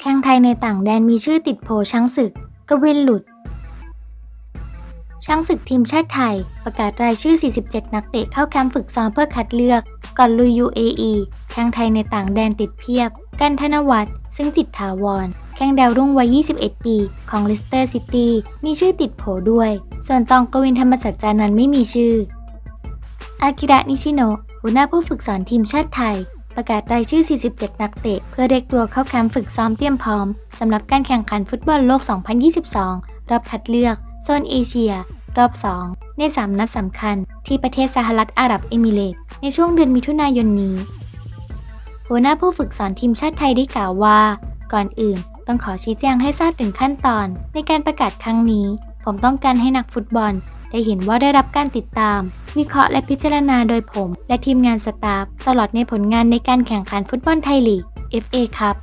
แข่งไทยในต่างแดนมีชื่อติดโผช้างศึก กวินหลุด ช้างศึกทีมชาติไทย ประกาศรายชื่อ 47 นักเตะเข้าแคมป์ฝึกซ้อมเพื่อคัดเลือก ก่อนลุย UAE แข่งไทยในต่างแดนติดเพียบ กันธนวัฒน์ซึ่งจิตถาวร แข่งดาวรุ่งวัย 21 ปี ของเลสเตอร์ซิตี้มีชื่อติดโผด้วย ส่วนตองกวินธรรมสัจจานันไม่มีชื่อ อากิระนิชิโนะหัวหน้าผู้ฝึกสอนทีมชาติไทย ประกาศรายชื่อ 47 นักเตะ เพื่อเรียกตัวเข้าแคมป์ฝึกซ้อมเตรียมพร้อมสำหรับการแข่งขันฟุตบอลโลก 2022 รอบคัดเลือกโซนเอเชีย รอบ 2 ใน 3 นัดสำคัญ ที่ประเทศสหรัฐอาหรับเอมิเรตในช่วงเดือนมิถุนายนนี้ หัวหน้าผู้ฝึกสอนทีมชาติไทยได้กล่าวว่า ก่อนอื่น ต้องขอชี้แจงให้ทราบถึงขั้นตอน ในการประกาศครั้งนี้ ผมต้องการให้นักฟุตบอล ได้เห็นว่าได้รับการติดตาม วิเคราะห์และพิจารณาโดยผม และทีมงานสตาฟตลอดในผลงานในการแข่งขันฟุตบอลไทยลีก FA ครับ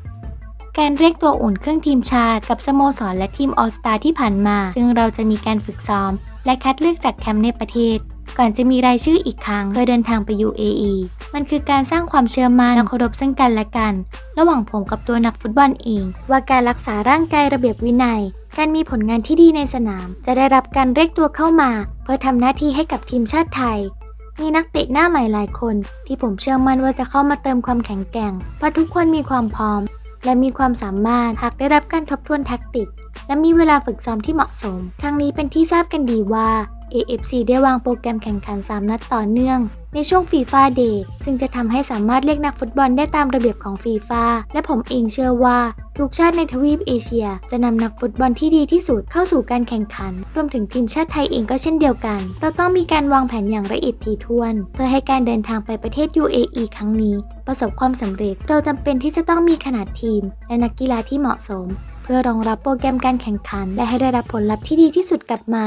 การเรียกตัวอุ่นเครื่องทีมชาติกับสโมสรและทีมออสตาที่ผ่านมา ซึ่งเราจะมีการฝึกซ้อม และคัดเลือกจากแคมป์ในประเทศ ก่อนจะมีรายชื่ออีกครั้งเพื่อเดินทางไป UAE มันคือการสร้างความเชื่อมั่นและเคารพซึ่งกันและกัน ระหว่างผมกับตัวนักฟุตบอลเอง ว่าการรักษาร่างกายระเบียบวินัย การมีผลงานที่ดีในสนาม จะได้รับการเรียกตัวเข้ามา เพื่อทำหน้าที่ให้กับทีมชาติไทยมีนักเตะหน้าใหม่หลายคน ที่ผมเชื่อมั่นว่าจะเข้ามาเติมความแข็งแกร่งเพราะทุกคนมีความพร้อม และมีความสามารถหากได้รับการทบทวนแท็กติก และมีเวลาฝึกซ้อมที่เหมาะสม ครั้งนี้เป็นที่ทราบกันดีว่า AFC ได้วางโปรแกรมแข่งขัน 3 นัดต่อเนื่อง ในช่วงฟีฟ่าเดย์ซึ่งจะทำให้สามารถเรียกนักฟุตบอลได้ตามระเบียบของฟีฟ่าและผมเองเชื่อว่า ทุกชาติในทวีปเอเชีย จะนำนักฟุตบอลที่ดีที่สุดเข้าสู่การแข่งขัน รวมถึงทีมชาติไทยเองก็เช่นเดียวกัน เราต้องมีการวางแผนอย่างละเอียดถี่ถ้วน เพื่อให้การเดินทางไปประเทศ UAE ครั้งนี้ ประสบความสำเร็จเราจำเป็นที่จะต้องมีขนาดทีม และนักกีฬาที่เหมาะสม เพื่อรองรับโปรแกรมการแข่งขัน และให้ได้รับผลลัพธ์ที่ดีที่สุดกลับมา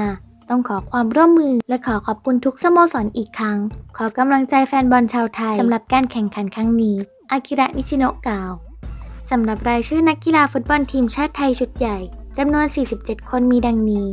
ต้องขอความร่วมมือ และขอขอบคุณทุกสโมสรอีกครั้ง ขอกำลังใจแฟนบอลชาวไทยสำหรับการแข่งขันครั้งนี้ อากิระนิชิโนะกล่าวสำหรับรายชื่อนักกีฬาฟุตบอลทีมชาติไทยชุดใหญ่จำนวน 47 คนมีดังนี้